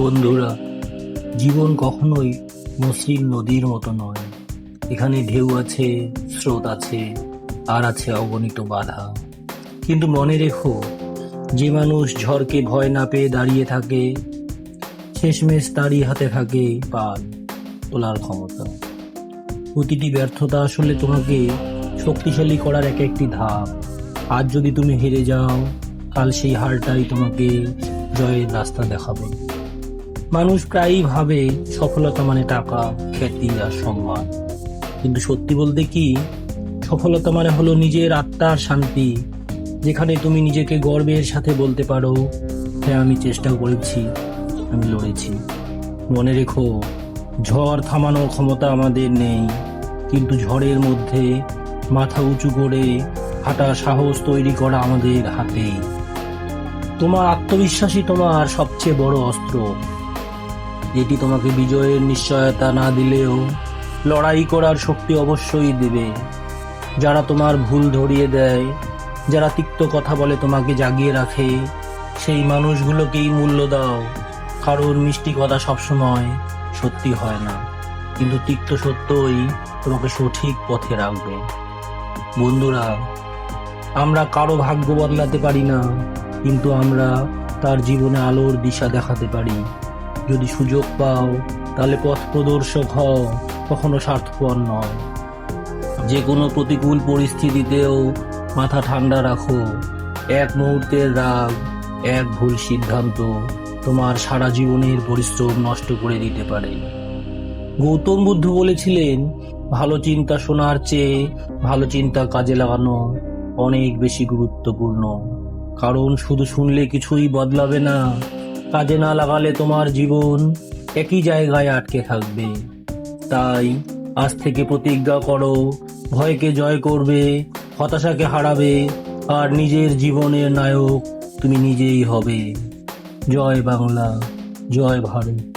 বন্ধুরা, জীবন কখনোই মসৃণ নদীর মতো নয়। এখানে ঢেউ আছে, স্রোত আছে, আর আছে অগণিত বাধা। কিন্তু মনে রেখো, যে মানুষ ঝড়কে ভয় না পেয়ে দাঁড়িয়ে থাকে, শেষমেশ তারই হাতে থাকে পাল তোলার ক্ষমতা। প্রতিটি ব্যর্থতা আসলে তোমাকে শক্তিশালী করার এক একটি ধাপ। আজ যদি তুমি হেরে যাও, কাল সেই হারটাই তোমাকে জয়ের রাস্তা দেখাবে। মানুষ প্রায়ই ভাবে সফলতা মানে টাকা, খ্যাতি আর সম্মান। কিন্তু সত্যি বলতে কি, সফলতা মানে হলো নিজের আত্মার শান্তি, যেখানে তুমি নিজেকে গর্বের সাথে বলতে পারো হ্যাঁ আমি চেষ্টা করেছি, আমি লড়েছি। মনে রেখো, ঝড় থামানোর ক্ষমতা আমাদের নেই, কিন্তু ঝড়ের মধ্যে মাথা উঁচু করে হাঁটা সাহস তৈরি করা আমাদের হাতেই। তোমার আত্মবিশ্বাসই তোমার সবচেয়ে বড় অস্ত্র। যেটি তোমাকে বিজয়ের নিশ্চয়তা না দিলেও লড়াই করার শক্তি অবশ্যই দেবে। যারা তোমার ভুল ধরিয়ে দেয়, যারা তিক্ত কথা বলে তোমাকে জাগিয়ে রাখে, সেই মানুষগুলোকেই মূল্য দাও। কারোর মিষ্টি কথা সবসময় সত্যি হয় না। কিন্তু তিক্ত সত্যই তোমাকে সঠিক পথে রাখবে। বন্ধুরা, আমরা কারও ভাগ্য বদলাতে পারি না, কিন্তু আমরা তার জীবনে আলোর দিশা দেখাতে পারি। যদি সুযোগ পাও, তাহলে পথ প্রদর্শক হও, কখনো স্বার্থপর নয় যে কোনো প্রতিকূল পরিস্থিতিতেও মাথা ঠান্ডা রাখো। এক মুহূর্তের রাগ, এক ভুল সিদ্ধান্ত তোমার সারা জীবনের পরিশ্রম নষ্ট করে দিতে পারে। গৌতম বুদ্ধ বলেছিলেন, ভালো চিন্তা শোনার চেয়ে ভালো চিন্তা কাজে লাগানো অনেক বেশি গুরুত্বপূর্ণ। কারণ শুধু শুনলে কিছুই বদলাবে না কাজে না লাগালে তোমার জীবন একই জায়গায় আটকে থাকবে। তাই আজ থেকে প্রতিজ্ঞা করো, ভয়কে জয় করবে, হতাশাকে হারাবে, আর নিজের জীবনের নায়ক তুমি নিজেই হবে। জয় বাংলা, জয় ভারত।